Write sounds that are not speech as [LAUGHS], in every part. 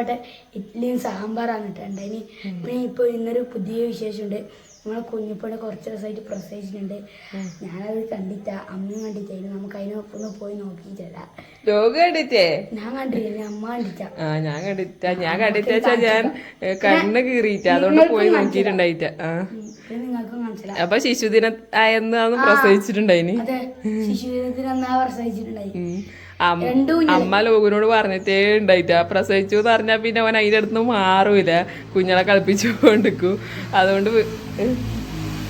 ഇഷ്ടപ്പെട്ട ഇഡ്ഡലിയും സാമ്പാറാണ് ഇട്ടുണ്ടായിന് പിന്നെ ഇപ്പോൾ ഇന്നൊരു പുതിയ വിശേഷമുണ്ട്. നമ്മളെ കുഞ്ഞിപ്പണി കുറച്ച് ദിവസമായിട്ട് പ്രസവിച്ചിട്ടുണ്ട്. ഞാനത് കണ്ടിട്ടാ അമ്മയും കണ്ടിട്ടായിരുന്നു. നമുക്ക് അതിനൊപ്പം പോയി നോക്കിയിട്ടല്ല ലോക കണ്ടിട്ടേ? ഞാൻ കണ്ടില്ല അമ്മ കണ്ടിട്ട ആ ഞാൻ കണ്ടിട്ട ഞാൻ കണ്ടിട്ടാ ഞാൻ കണ്ണ് കീറിയിട്ട അതുകൊണ്ട് പോയി നോക്കിയിട്ടുണ്ടായിട്ട. ആ. അപ്പൊ ശിശുദിന ആയെന്നാണ് പ്രസവിച്ചിട്ടുണ്ടായിനി. അമ്മ ലോകനോട് പറഞ്ഞിട്ടേ ഉണ്ടായിട്ടാ. പ്രസവിച്ചു എന്ന് പറഞ്ഞാൽ പിന്നെ അവൻ അതിന്റെ അടുത്ത് മാറൂല. കുഞ്ഞളെ കളിപ്പിച്ചു കൊണ്ടിരിക്കും അതുകൊണ്ട്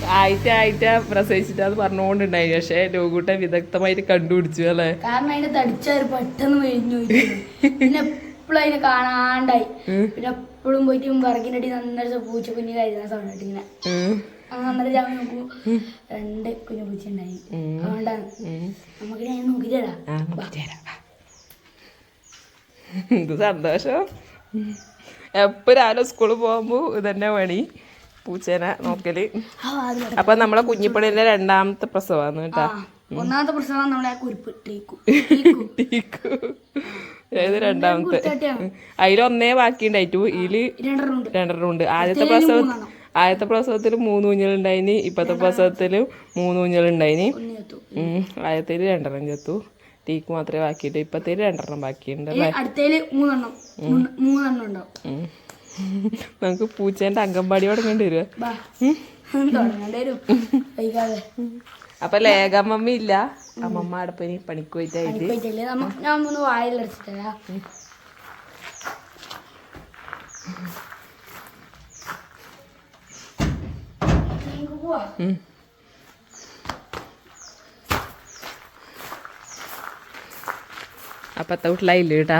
വി- ആയിട്ട പ്രസവിച്ചിട്ട് അത് പറഞ്ഞുകൊണ്ടുണ്ടായി. പക്ഷെ ലോകൂട്ട വിദഗ്ധമായിട്ട് കണ്ടുപിടിച്ചു അല്ലേ? കാരണം അതിന്റെ തടിച്ചവര് പെട്ടെന്ന് പോയി. പിന്നെ എപ്പോഴും അതിനെ കാണാണ്ടായി. പിന്നെ എപ്പോഴും പോയിട്ട് വിറകിന്റെ അടി നന്നായിട്ട് പൂച്ച കുഞ്ഞു കരുതുന്ന സൗണ്ട് കേട്ട് ഇങ്ങനെ. ഉം. അന്നേരം ഞാൻ നോക്കുമ്പോ രണ്ട് കുഞ്ഞു പൂച്ച ഉണ്ടായി അതുകൊണ്ടാണ്. നമുക്ക് ഞാൻ നോക്കിത്തരാം. എന്ത് സന്തോഷം. എപ്പോ രാവിലെ സ്കൂളിൽ പോകുമ്പോ ഇതന്നെ പണി. പൂച്ചേനെ നോക്കൽ. അപ്പൊ നമ്മളെ കുഞ്ഞിപ്പണിന്റെ രണ്ടാമത്തെ പ്രസവാന്ന് കേട്ടാ. ഒന്നാമത്തെ പ്രസവം നമ്മളെ കുരിപ്പ് [LAUGHS] ടീക്കു. ഏത് രണ്ടാമത്തെ? കുത്തട്ടിയാണ് അതിലൊന്നേ ബാക്കി ഉണ്ടായിട്ടു ഇതിൽ രണ്ടെണ്ണം ഉണ്ട്. ആദ്യത്തെ പ്രസവ ആദ്യത്തെ പ്രസവത്തിൽ മൂന്ന് കുഞ്ഞുങ്ങളുണ്ടായിനി ഇപ്പത്തെ പ്രസവത്തിൽ മൂന്ന് ഒന്ന് ചത്തു. ആദ്യത്തേൽ രണ്ടെണ്ണം ചത്തു. ടീക്ക് മാത്രമേ ബാക്കിയിട്ടു ഇപ്പത്തേൽ രണ്ടെണ്ണം ബാക്കിയുണ്ട്. അല്ലേ മൂന്നെണ്ണം. മൂന്ന്- മൂന്നെണ്ണം ഉണ്ടാവും. നമുക്ക് പൂച്ചേന്റെ അംഗൻവാടി തുടങ്ങേണ്ടി വരുക ബാ തുടങ്ങേണ്ടി വരും. വൈകാതെ. അപ്പൊ ലേഖമ്മമ്മ ഇല്ല. അമ്മമ്മ അടുപ്പിന് പണിക്ക് പോയിട്ടായിട്ട് ഉം. അപ്പത്തെ വീട്ടിലായില്ല കേട്ടാ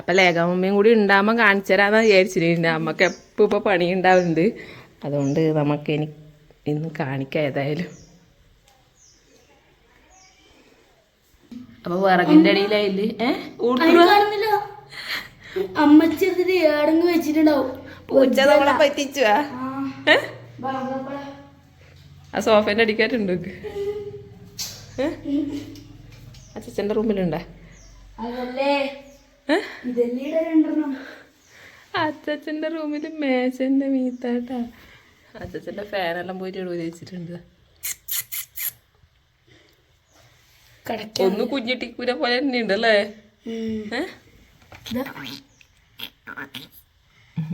അപ്പൊ ലേഖാമമ്മയും കൂടി ഉണ്ടാകുമ്പോൾ കാണിച്ചു തരാന്ന് വിചാരിച്ചിട്ടുണ്ട് അമ്മയ്ക്ക് എപ്പോൾ ഇപ്പോൾ പണി ഉണ്ടാവുന്നുണ്ട് അതുകൊണ്ട് നമുക്ക് ഇനി ഇന്ന് കാണിക്കാം ഏതായാലും. അപ്പൊ വിറകിന്റെ അടിയിലായില്ലേ? ഏഹ് അതിന് കാണുന്നില്ല. അമ്മച്ചി അതിന് ഏടങ്ങ് വെച്ചിട്ടുണ്ടാവും. പൂച്ച നമ്മളെ ബാ. ആ. സോഫേന്റെ അടിക്കാറ്റുണ്ട് അച്ഛന്റെ റൂമിലുണ്ടേ? അതല്ലേ. അച്ഛന്റെ റൂമിൽ മേശന്റെ മീത്താട്ടാ. അച്ഛന്റെ ഫാനെല്ലാം പോയിട്ട് ഇവിടെ വെച്ചിട്ടുണ്ട് ഒന്ന് കുഞ്ഞിട്ടിക്കൂര പോലെ തന്നെ ഉണ്ടല്ലേ?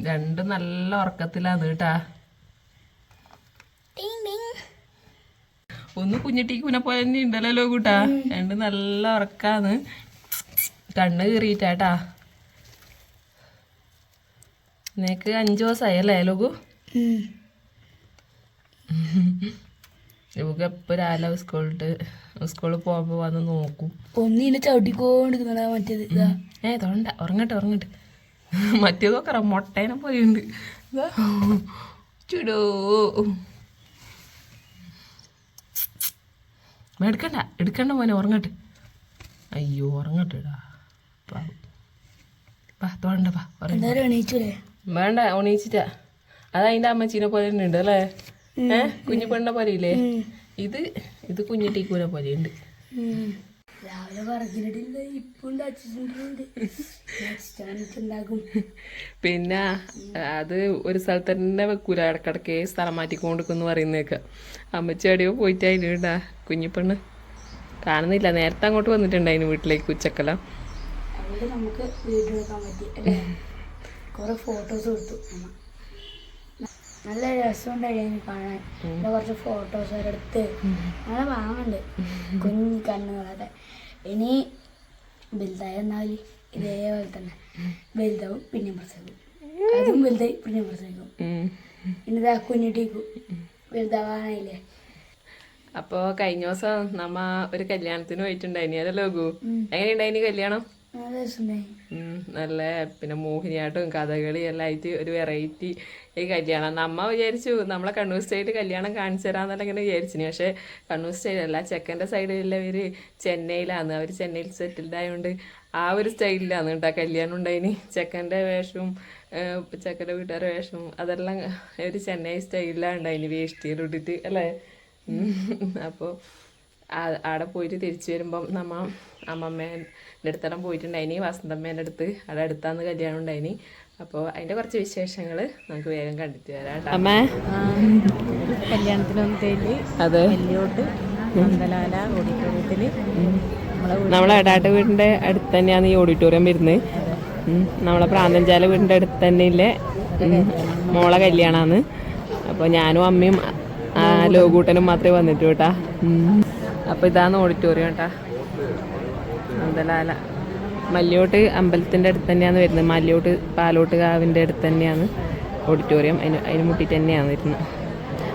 രണ്ട് നല്ല ഉറക്കത്തിലാണ് കേട്ടാ. ഒന്ന് കുഞ്ഞിട്ടിക്കൂനെ പോലെ തന്നെ ഉണ്ടല്ലോ കൂട്ടാ. രണ്ട് നല്ല ഉറക്കാന്ന് കണ്ണ് കീറിയിട്ടാട്ടാ. നിനക്ക് അഞ്ചു ദിവസമായി അല്ലേ ലുഗു ലുഗു എപ്പോൾ രാവിലെ സ്കൂളിട്ട് സ്കൂളിൽ പോകുമ്പോൾ വന്ന് നോക്കും. ഒന്നിനെ ചവിട്ടിക്കൊണ്ടിരിക്കുന്നതാ മറ്റേത്. ഏ തൊണ്ട ഉറങ്ങട്ടെ ഉറങ്ങട്ടെ. മറ്റേതൊക്കെ മുട്ടേനെ പോയിണ്ട്. ചുടോ. എടുക്കണ്ട എടുക്കണ്ട മോനെ ഉറങ്ങട്ടെ. അയ്യോ ഉറങ്ങട്ടെടാ. വേണ്ട ഉണീച്ചിട്ടാ. അത് അതിന്റെ അമ്മച്ചീനെ പോലെ തന്നെ ഉണ്ട് അല്ലേ ഏഹ് കുഞ്ഞു പെണ്ണ പോലെ ഇല്ലേ? ഇത് ഇത് കുഞ്ഞു ടീക്കൂനെ പോലെ ഉണ്ട് രാവിലെ അച്ഛനുണ്ടാക്കും [LAUGHS] പിന്നെ അത് ഒരു സ്ഥലത്ത് തന്നെ വെക്കൂല. ഇടക്കിടക്ക് സ്ഥലം മാറ്റിക്കൊണ്ടിരിക്കുന്നു പറയുന്നേക്ക അമ്മച്ചി എവിടെയോ പോയിട്ടായിരുന്നു കുഞ്ഞിപ്പെണ്ണ് കാണുന്നില്ല. നേരത്തെ അങ്ങോട്ട് വന്നിട്ടുണ്ടായിരുന്നു വീട്ടിലേക്ക് ഉച്ചക്കെല്ലാം. അതുകൊണ്ട് നമുക്ക് വീഡിയോ എടുക്കാൻ പറ്റി അല്ലേ? കുറെ ഫോട്ടോസ് കൊടുത്തു അമ്മ നല്ല രസമുണ്ടായിരുന്നു കാണാൻ. പിന്നെ കുറച്ച് ഫോട്ടോസ് എടുത്ത് നല്ല വാങ്ങുന്നുണ്ട് കുഞ്ഞു കണ്ണുകളൊക്കെ. ഇനി വലുതായ എന്നാൽ ഇതേപോലെ തന്നെ. വലുതാവും പിന്നെ പ്രസവിക്കും. അതും വലുതായി പിന്നെ പ്രസവിക്കും. ഇനിതാ കുഞ്ഞിട്ടേക്കും വലുതാവാനായില്ലേ? അപ്പോ കഴിഞ്ഞ ദിവസം നമ്മ ഒരു കല്യാണത്തിന് പോയിട്ടുണ്ടായിനി അല്ലേ ലോകു എങ്ങനെയുണ്ടായിനി കല്യാണം? നല്ല പിന്നെ മോഹിനിയാട്ടവും കഥകളി എല്ലാം ആയിട്ട് ഒരു വെറൈറ്റി ഈ കല്യാണം. നമ്മ വിചാരിച്ചു നമ്മളെ കണ്ണൂർ സ്റ്റൈലിൽ കല്യാണം കാണിച്ചു തരാന്നല്ല ഇങ്ങനെ വിചാരിച്ചിന്. പക്ഷേ കണ്ണൂർ സ്റ്റൈലല്ല ചെക്കന്റെ സൈഡിലുള്ളവർ ചെന്നൈയിലാണ്. അവർ ചെന്നൈയിൽ സെറ്റിൽഡ് ആയതുകൊണ്ട് ആ ഒരു സ്റ്റൈലിലാണ് കേട്ടോ കല്യാണം ഉണ്ടായിന്. ചെക്കന്റെ വേഷവും ചെക്കന്റെ വീട്ടുകാരുടെ വേഷവും അതെല്ലാം ഒരു ചെന്നൈ സ്റ്റൈലിലാണ് ഉണ്ടായിനി വേഷ്ടിയിലിട്ടിട്ട് അല്ലേ? അപ്പോൾ അവിടെ പോയിട്ട് തിരിച്ചു വരുമ്പം നമ്മ അമ്മമ്മേന്റെ അടുത്തെല്ലാം പോയിട്ടുണ്ടായിനി വസന്തമ്മേന്റെ അടുത്ത്. അവിടെ അടുത്താന്ന് കല്യാണം ഉണ്ടായിനി. അപ്പോൾ അതിന്റെ കുറച്ച് വിശേഷങ്ങൾ നമുക്ക് വേഗം കണ്ടിട്ട് വരാം അമ്മ. അതെ. മന്ദലാല ഓഡിറ്റോറിയത്തിൽ നമ്മളെ നമ്മളെ എടാട്ട് വീടിന്റെ അടുത്ത് തന്നെയാണ് ഈ ഓഡിറ്റോറിയം വരുന്നത്. നമ്മളെ പ്രാന്തഞ്ചാല വീടിന്റെ അടുത്ത് തന്നെ ഇല്ലേ മോളെ കല്യാണമാണ് അപ്പോൾ ഞാനും അമ്മയും ആ, ലോകൂട്ടനും മാത്രമേ വന്നിട്ടു കേട്ടാ. അപ്പോൾ ഇതാണ് ഓഡിറ്റോറിയം കേട്ടാ. മന്ദലാല മല്ലിയോട്ട് അമ്പലത്തിന്റെ അടുത്ത് തന്നെയാണ് വരുന്നത്. മല്ലിയോട്ട് പാലോട്ട് കാവിന്റെ അടുത്ത് തന്നെയാണ്. ഓഡിറ്റോറിയം അതിന് അതിന് മുട്ടിട്ട് തന്നെയാണ് വരുന്നത്.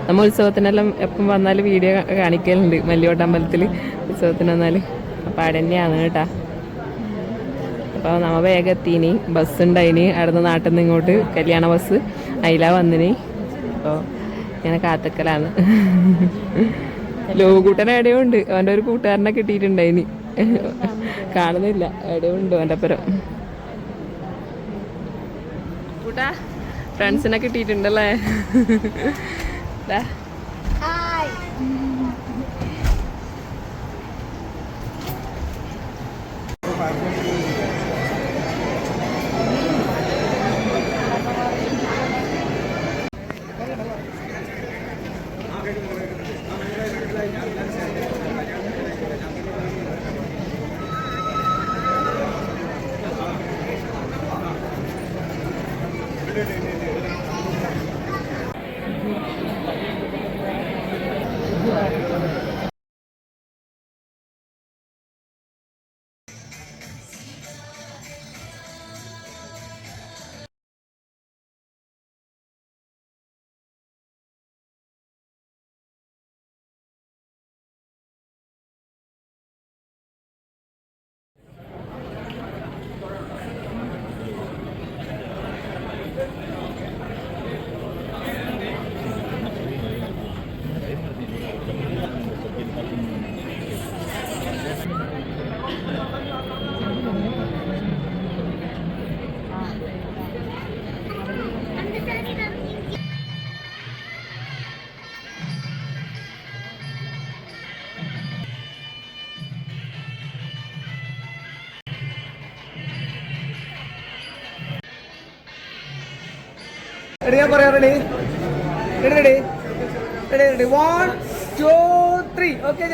നമ്മൾ ഉത്സവത്തിനെല്ലാം എപ്പം വന്നാൽ വീഡിയോ കാണിക്കലുണ്ട്. മല്ലിയോട്ട് അമ്പലത്തിൽ ഉത്സവത്തിന് വന്നാൽ അപ്പോൾ അവിടെ തന്നെയാണ് കേട്ടാ. അപ്പോൾ നമ്മ വേഗം എത്തീനി. ബസ് ഉണ്ടായിനി. അവിടെ നിന്ന് നാട്ടിൽ നിന്ന് ഇങ്ങോട്ട് കല്യാണ ബസ്. അതിലാ വന്നിനി. അപ്പോൾ ഇങ്ങനെ കാത്തക്കലാണ്. [LAUGHS] ലോകൂട്ടൻ എവിടെയോ ഉണ്ട്. അവന്റെ ഒരു കൂട്ടുകാരനെ കിട്ടിയിട്ടുണ്ടായിനി. [LAUGHS] കാണുന്നില്ല. എവിടെയുണ്ട് അവന്റെ അപ്പുറം? കൂട്ടാ ഫ്രണ്ട്സിനെ കിട്ടിയിട്ടുണ്ടല്ലേ? ദാ. റെഡി ഞാൻ പറയാം ready ready ready ready ready one two three okay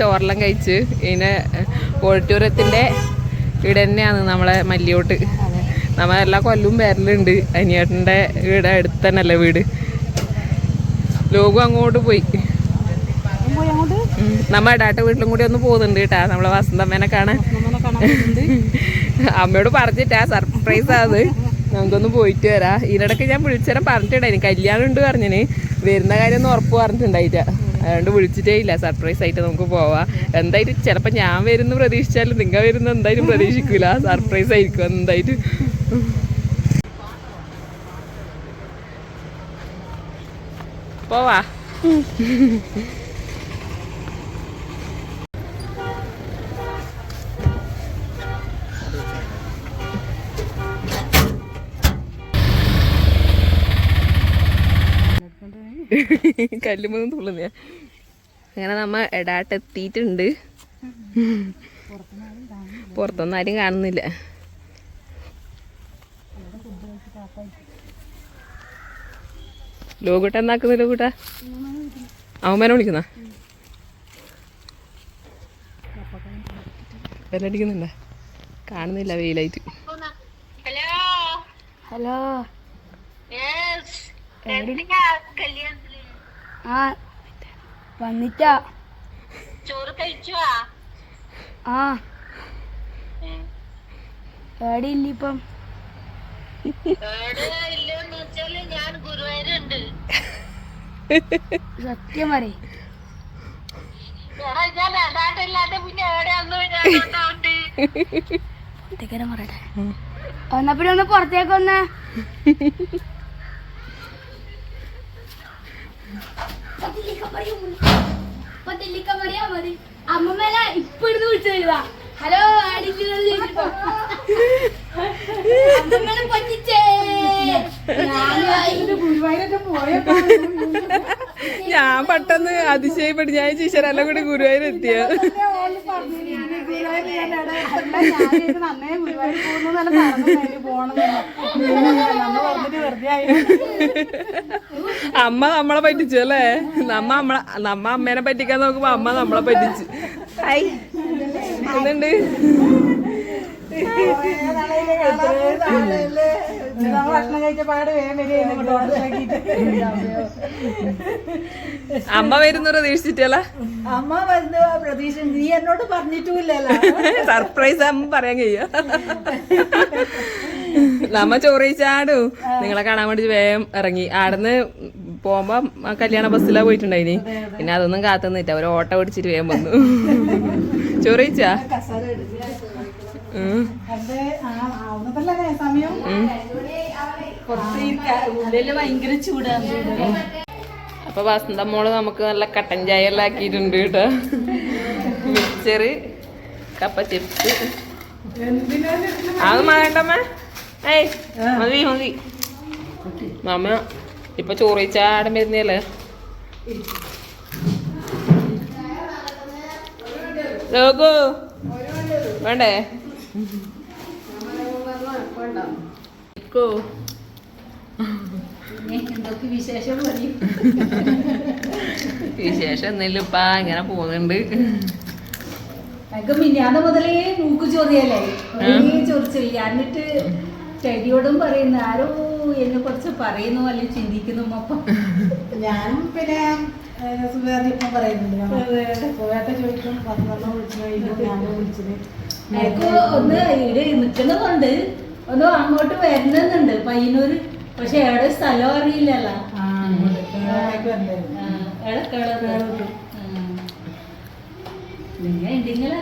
ചോറെല്ലാം കഴിച്ച്. ഇതിനെ ഓഡിറ്റോറിയത്തിന്റെ ഇവിടെ തന്നെയാണ് നമ്മളെ മല്ലിയോട്ട്. നമ്മളെല്ലാ കൊല്ലും പേരലുണ്ട് വരലുണ്ട്. അനിയേട്ടന്റെ വീട് അടുത്ത് തന്നെയല്ലേ വീട്. ലോകം അങ്ങോട്ട് പോയി. നമ്മ ഇടാട്ട വീട്ടിലും കൂടി ഒന്ന് പോകുന്നുണ്ട് കേട്ടാ. നമ്മളെ വസന്തമ്മേനെ കാണാൻ. അമ്മയോട് പറഞ്ഞിട്ടാ സർപ്രൈസ് അത്. നമുക്കൊന്ന് പോയിട്ട് വരാം. ഇതിനിടയ്ക്ക് ഞാൻ വിളിച്ചേരം പറഞ്ഞിട്ടുണ്ടായിരുന്നു. കല്യാണം ഉണ്ട് പറഞ്ഞിന്. വരുന്ന കാര്യം ഒന്ന് ഉറപ്പ് പറഞ്ഞിട്ടുണ്ടായിട്ട. അതുകൊണ്ട് വിളിച്ചിട്ടേ ഇല്ല. സർപ്രൈസ് ആയിട്ട് നമുക്ക് പോവാം. എന്തായാലും ചിലപ്പോൾ ഞാൻ വരുന്ന പ്രതീക്ഷിച്ചാലും നിങ്ങൾ വരുന്ന എന്തായാലും പ്രതീക്ഷിക്കില്ല സർപ്രൈസ് ആയിരിക്കും എന്തായാലും. പോവാ. കല്ലുമൊന്നും തുള്ളുന്ന അങ്ങനെ നമ്മ എടാട്ട് എത്തിയിട്ടുണ്ട്. പുറത്തൊന്നും ആരും കാണുന്നില്ല. ലോകൂട്ട എന്നാക്കുന്നു ലോകൂട്ട? അവന്മാരെ വിളിക്കുന്ന? വെല്ലടിക്കുന്നുണ്ട കാണുന്നില്ല വെയിലായിട്ട്. ഹലോ. എവിടെ? ആ വന്നിട്ടാ. ചോറ് കഴിച്ചോ? ആ. എവിടെ ഇല്ല ഇപ്പം? സത്യം പറയേ. അതാണ്ടില്ലാതെ പിന്നെ പുറത്തേക്ക് ഞാൻ എന്നാ പിന്നെ ഒന്ന് പുറത്തേക്ക് വന്നേ അമ്മമ്മേല ഇപ്പൊ ഇടുന്ന് വിളിച്ചതാ ഹലോ അമ്മമ്മേനെ പറ്റിച്ചേ ഞാൻ പെട്ടെന്ന് അതിശയപ്പെട്ടു ഞാൻ ടീച്ചറെല്ലാം കൂടി ഗുരുവായൂർ എത്തിയ അമ്മ നമ്മളെ പറ്റിച്ചു അല്ലേ നമ്മ നമ്മളെ നമ്മ അമ്മേനെ പറ്റിക്കാൻ നോക്കുമ്പോ അമ്മ നമ്മളെ പറ്റിച്ചു ഹായ് എന്തുണ്ട് ഭക്ഷണം കഴിച്ച പാട് വേഗം വരികയായിരുന്നു ഓർഡർ ആക്കിയിട്ട് അമ്മ വരുന്ന പ്രതീക്ഷിച്ചിട്ടല്ല? അമ്മ വരുന്ന പ്രതീക്ഷ നീ എന്നോട് പറഞ്ഞിട്ടുമില്ലല്ലോ. സർപ്രൈസ് അമ്മ പറയാൻ കഴിയോ. നമ്മ ചോറിച്ചാടു നിങ്ങളെ കാണാൻ വേണ്ടി വേഗം ഇറങ്ങി. ആടന്ന് പോകുമ്പോ കല്യാണ ബസ്സിലാ പോയിട്ടുണ്ടായിനി. പിന്നെ അതൊന്നും കാത്തുനിന്നിട്ട് അവർ ഓട്ടോ പിടിച്ചിട്ട് വേഗം വന്നു. [LAUGHS] ചോറിച്ചാ കസാര എടുക്കുക അത് ആ ആവുന്നതല്ലേ സമയം? കുറച്ച് ഈ ക- ഉള്ളിൽ ഭയങ്കര ചൂടാണ്. അപ്പൊ വസന്ത മോൾ നമുക്ക് നല്ല കട്ടൻ ചായ എല്ലാം ആക്കിയിട്ടുണ്ട് കേട്ടോ. മിക്സറ് കപ്പ ചിപ്സ്. അത് വേണ്ടമ്മ ഏയ് മതി മതി. മാമ ഇപ്പൊ ചോറിച്ചാടം വരുന്നല്ലേ ലോകോ വേണ്ടേ? വിശേഷം ഇപ്പാ ഇങ്ങനെ പോകുന്നുണ്ട്. മിന്നാന്ന് മുതലേ മൂക്ക് ചൊറിയല്ലേ ചോദിച്ചില്ല. എന്നിട്ട് ചെടിയോടും പറയുന്നു ആരോ എന്നെ കുറച്ച് പറയുന്നു അല്ലെ ചിന്തിക്കുന്നു അപ്പം ഞാനും പിന്നെ സുഖം പറയുന്നുണ്ട്. സുഖായിട്ട് ചോദിക്കും. പത്തെണ്ണം വിളിച്ചു കഴിഞ്ഞു ഞാനും വിളിച്ചത് എനിക്ക് ഒന്ന് ഇവിടെ നിൽക്കുന്നതുകൊണ്ട് ഒന്ന് അങ്ങോട്ട് വരുന്നുണ്ട്. പയ്യന്നൂര് പക്ഷെ എവിടെ സ്ഥലം അറിയില്ലല്ലോ. നിങ്ങൾ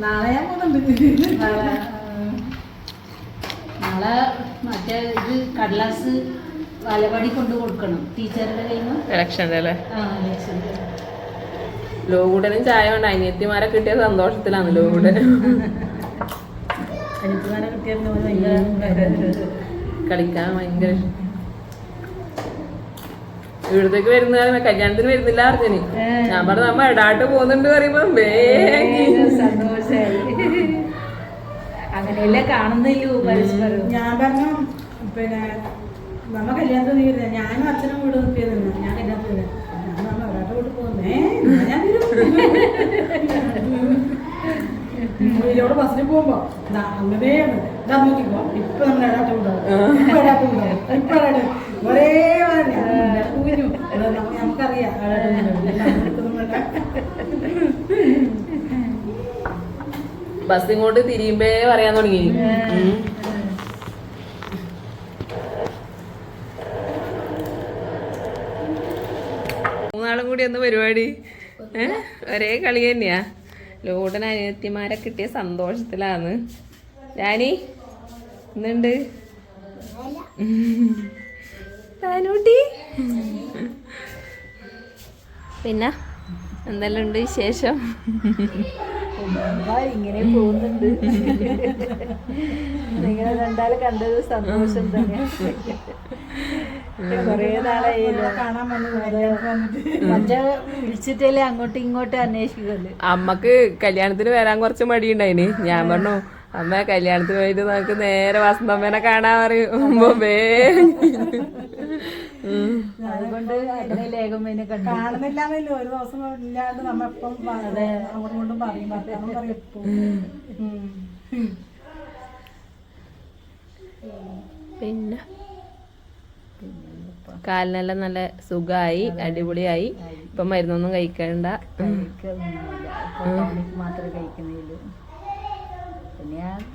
നാളെ ഞാൻ പോകുന്നുണ്ട്. നാളെ നാളെ മറ്റേ ഇത് കടലാസ് വാലവാടി കൊണ്ട് കൊടുക്കണം. ടീച്ചറുടെ കയ്യിൽ നിന്ന് ഇലക്ഷന്റെ അല്ലേ? ആ election. ലോകൂടനും ചായ കൊണ്ട് അനിയത്തിമാരെ കിട്ടിയ സന്തോഷത്തിലാണ് ലോകൂടൻ കളിക്കാൻ ഭയങ്കര. ഇവിടത്തേക്ക് വരുന്ന കല്യാണത്തിന് വരുന്നില്ല അർജുനി ഞാൻ പറഞ്ഞു നമ്മ ഇടാട്ട് പോകുന്നുണ്ട് പറയുമ്പോ അങ്ങനെയല്ലേ കാണുന്നില്ലൂ പരസ്പരം. ഞാൻ പറഞ്ഞു പിന്നെ നമ്മ കല്യാണത്തിന് വരുന്നത് ഞാനും അച്ഛനും വീട് നിൽക്കിയതെന്ന് ഞാൻ കല്യാണത്തിന് ഞാൻ നമ്മ ഒരാട്ടെ കൂട്ട് പോകുന്നേ. ഇതിലൂടെ ബസ്സിൽ പോകുമ്പോ ഇതാ നോക്കിക്കോ ഇപ്പൊ നമ്മൾ ഇടാട്ട് വിടാം ഇപ്പൊ ഇടാട്ട് വിടാം ഇപ്പൊ ഇടാട്ട് ഒരേ ഊഞ്ഞു. നമുക്കറിയാം. ബസ് ഇങ്ങോട്ട് തിരിയുമ്പേ പറയാൻ തുടങ്ങി ഉം. മൂന്നാളും കൂടി ഒന്ന് പരിപാടി ഏ ഒരേ കളി തന്നെയാ. ലോഡൻ അനിയത്തിമാരെ കിട്ടിയ സന്തോഷത്തിലാണ്. ഞാനി എന്നുണ്ട് താനൂട്ടി? പിന്നെ എന്തെല്ലാം ഉണ്ട് വിശേഷം? ഇങ്ങനെ പോകുന്നുണ്ട്. നിങ്ങളെ രണ്ടാളെ കണ്ടത് സന്തോഷം തന്നെ കൊറേ വിളിച്ചിട്ടല്ലേ അങ്ങോട്ടും ഇങ്ങോട്ടും അന്വേഷിക്കല്ലേ അമ്മയ്ക്ക് കല്യാണത്തിന് വരാൻ കുറച്ച് മടിയുണ്ടായിന്. ഞാൻ പറഞ്ഞു അമ്മ കല്യാണത്തിന് പോയിട്ട് നമുക്ക് നേരെ വസന്തമ്മേനെ കാണാൻ [LAUGHS] അതുകൊണ്ട് കാണുന്നില്ലാന്നല്ലോ ഒരു ദിവസം ഇല്ലാണ്ട് അങ്ങോട്ടും പറയും. പറയും. പിന്നെ? കാലിനെല്ലാം നല്ല സുഖമായി അടിപൊളിയായി. ഇപ്പൊ മരുന്നൊന്നും കഴിക്കണ്ട.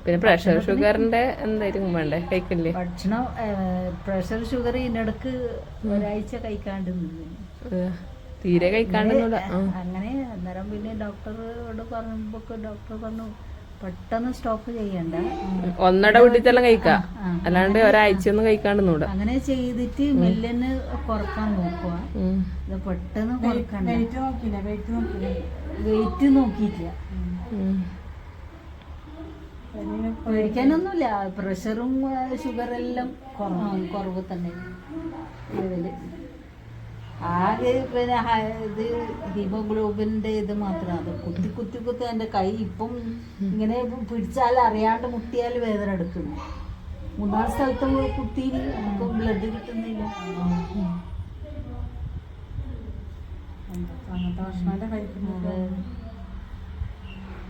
പിന്നെ പ്രഷർ ഷുഗറിന്റെ എന്തായാലും വേണ്ടേ? കഴിക്കില്ലേ ഭക്ഷണം പ്രഷർ ഷുഗർ ഇതിനിടക്ക് ഒരാഴ്ച കഴിക്കാണ്ട് തീരെ കഴിക്കാണ്ട് അങ്ങനെ അന്നേരം പിന്നെ ഡോക്ടറോട് പറഞ്ഞപ്പോ ഡോക്ടർ പറഞ്ഞു പെട്ടെന്ന് സ്റ്റോപ്പ് ചെയ്യണ്ട. ഒന്നട വീട്ടിച്ചെല്ലാം കഴിക്കാം. അല്ലാണ്ട് ഒരാഴ്ച ഒന്നും കഴിക്കാണ്ടെന്നൂടെ അങ്ങനെ ചെയ്തിട്ട് മെല്ലന് കുറയ്ക്കാൻ നോക്കുക ഇത് പെട്ടെന്ന് കുറക്കണ്ട. വെയിറ്റ് നോക്കിയില്ല? പേടിക്കാനൊന്നുമില്ല. പ്രഷറും ഷുഗറെല്ലാം കുറവ് തന്നെ. ലെവൽ ആകെ പിന്നെ ഇത് ഹീമോഗ്ലോബിന്റെ ഇത് മാത്രം. അത് കുത്തി കുത്തി കുത്തി എന്റെ കൈ ഇപ്പം ഇങ്ങനെ പിടിച്ചാൽ അറിയാണ്ട് മുട്ടിയാൽ വേദന എടുക്കുന്നു. മൂന്നാം സ്ഥലത്ത് കുത്തി ഇപ്പം ബ്ലഡ് കിട്ടുന്നില്ല.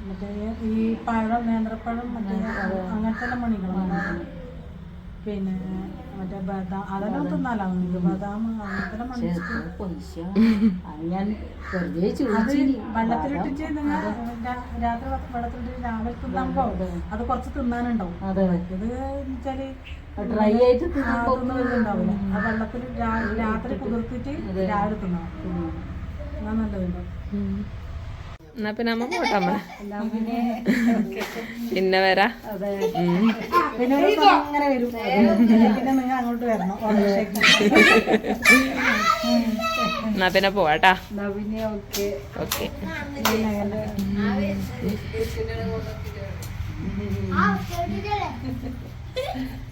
മറ്റേ ഈ പഴം നേന്ത്രപ്പഴം മറ്റേ അങ്ങനത്തെ മണികളും. പിന്നെ മറ്റേ ബദാം അതെല്ലാം തിന്നാലോ നിങ്ങൾക്ക് ബദാം അത് വെള്ളത്തിലിട്ടിട്ട് നിങ്ങൾ രാത്രി വെള്ളത്തിലിട്ട് രാവിലെ തിന്നാകുമ്പോ അത് കുറച്ച് തിന്നാനുണ്ടാവും. അതെ. ഇത് വെച്ചാൽ ഡ്രൈ ആയിട്ട് തിന്നുന്നുണ്ടാവില്ല ആ വെള്ളത്തിൽ രാത്രി കുതിർത്തിട്ട് രാവിലെ തിന്നാം എന്നാ നല്ലതുണ്ടാവും എന്നാ പിന്നെ അമ്മ പോട്ടെ അമ്മ പിന്നെ വരാ. എന്നാ പിന്നെ പോവാട്ടാ. ഓക്കെ. പിന്നെ